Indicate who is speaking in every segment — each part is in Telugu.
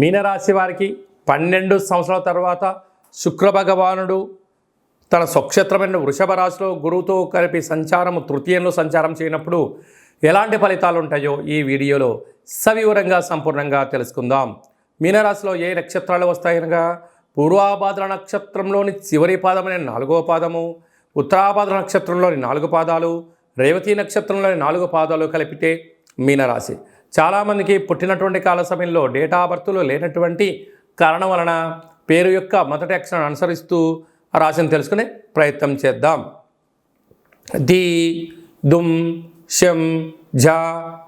Speaker 1: మీనరాశి వారికి పన్నెండు సంవత్సరాల తర్వాత శుక్రభగవానుడు తన స్వక్షేత్రమైన వృషభ రాశిలో గురువుతో కలిపి సంచారం తృతీయంలో సంచారం చేయనప్పుడు ఎలాంటి ఫలితాలు ఉంటాయో ఈ వీడియోలో సవివరంగా సంపూర్ణంగా తెలుసుకుందాం. మీనరాశిలో ఏ నక్షత్రాలు వస్తాయనగా పూర్వాభాద్ర నక్షత్రంలోని చివరి పాదమైన నాలుగో పాదము ఉత్తరాభాద్ర నక్షత్రంలోని నాలుగు పాదాలు రేవతి నక్షత్రంలోని నాలుగు పాదాలు కలిపితే మీనరాశి. చాలామందికి పుట్టినటువంటి కాల సమయంలో డేటా బర్త్లు లేనటువంటి కారణం వలన పేరు యొక్క మొదటి అక్షరాన్ని అనుసరిస్తూ ఆ రాశిని తెలుసుకునే ప్రయత్నం చేద్దాం. ది దుమ్ షం ఝ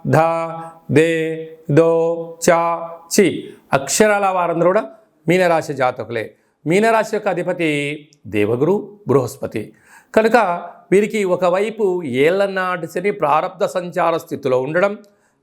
Speaker 1: ధ దే దో చా చి అక్షరాల వారందరూ కూడా మీనరాశి జాతకులే. మీనరాశి యొక్క అధిపతి దేవగురు బృహస్పతి. కనుక వీరికి ఒకవైపు ఏళ్ళనాటి శని ప్రారంధ సంచార స్థితిలో ఉండడం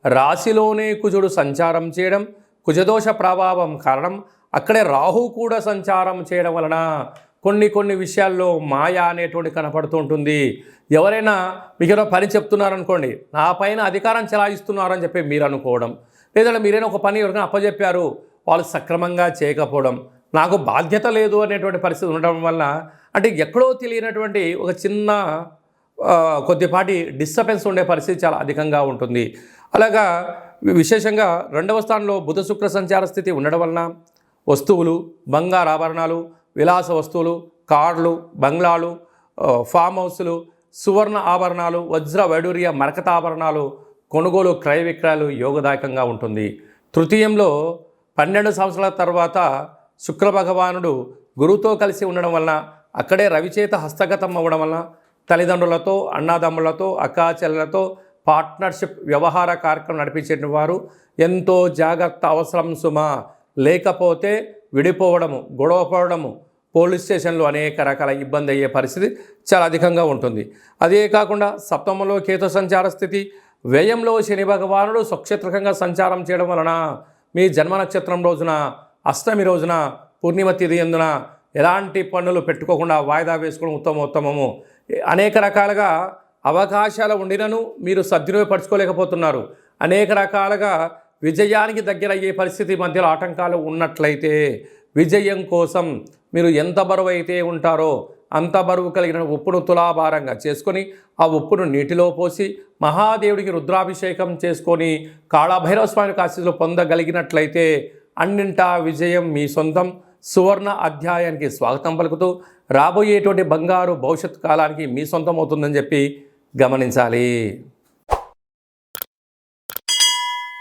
Speaker 1: రాశిలోనే కుజుడు సంచారం చేయడం కుజదోష ప్రభావం కారణం అక్కడే రాహు కూడా సంచారం చేయడం వలన కొన్ని కొన్ని విషయాల్లో మాయ అనేటువంటి కనపడుతూ ఉంటుంది. ఎవరైనా మీకు పని చెప్తున్నారనుకోండి నా పైన అధికారం చెలాయిస్తున్నారని చెప్పి మీరు అనుకోవడం లేదంటే మీరైనా ఒక పని ఎవరికైనా అప్పచెప్పారు వాళ్ళు సక్రమంగా చేయకపోవడం నాకు బాధ్యత లేదు అనేటువంటి పరిస్థితి ఉండడం వల్ల అంటే ఎక్కడో తెలియనటువంటి ఒక చిన్న కొద్దిపాటి డిస్టర్బెన్స్ ఉండే పరిస్థితి చాలా అధికంగా ఉంటుంది. అలాగా విశేషంగా రెండవ స్థానంలో బుధ శుక్ర సంచార స్థితి ఉండడం వలన వస్తువులు బంగారు ఆభరణాలు విలాస వస్తువులు కార్లు బంగ్లాలు ఫామ్ హౌస్లు సువర్ణ ఆభరణాలు వజ్ర వైడూర్య మరకత ఆభరణాలు కొనుగోలు క్రయ విక్రయాలు యోగదాయకంగా ఉంటుంది. తృతీయంలో పన్నెండు సంవత్సరాల తర్వాత శుక్ర భగవానుడు గురువుతో కలిసి ఉండడం వలన అక్కడే రవిచేత హస్తగతం అవ్వడం వలన తల్లిదండ్రులతో అన్నాదమ్ములతో అక్కాచెల్లెలతో పార్ట్నర్షిప్ వ్యవహార కార్యక్రమం నడిపించిన వారు ఎంతో జాగ్రత్త అవసరం సుమా. లేకపోతే విడిపోవడము గొడవపడము పోలీస్ స్టేషన్లో అనేక రకాల ఇబ్బంది అయ్యే పరిస్థితి చాలా అధికంగా ఉంటుంది. అదే కాకుండా సప్తమంలో కేతు సంచార స్థితి వ్యయంలో శని భగవానుడు స్వక్షేత్రకంగా సంచారం చేయడం వలన మీ జన్మ నక్షత్రం రోజున అష్టమి రోజున పూర్ణిమ తిథి ఎందున ఎలాంటి పన్నులు పెట్టుకోకుండా వాయిదా వేసుకోవడం ఉత్తమ ఉత్తమము. అనేక రకాలుగా అవకాశాలు ఉండినను మీరు సద్వినియోగపరచుకోలేకపోతున్నారు. అనేక రకాలుగా విజయానికి దగ్గరయ్యే పరిస్థితి మధ్యలో ఆటంకాలు ఉన్నట్లయితే విజయం కోసం మీరు ఎంత బరువు అయితే ఉంటారో అంత బరువు కలిగిన ఉప్పును తులాభారంగా చేసుకొని ఆ ఉప్పును నీటిలో పోసి మహాదేవుడికి రుద్రాభిషేకం చేసుకొని కాళభైరవ స్వామి ఆశీస్సులు పొందగలిగినట్లయితే అన్నింటా విజయం మీ సొంతం. సువర్ణ అధ్యాయానికి స్వాగతం పలుకుతూ రాబోయేటువంటి బంగారు భవిష్యత్ కాలానికి మీ సొంతం అవుతుందని చెప్పి గమనించాలి.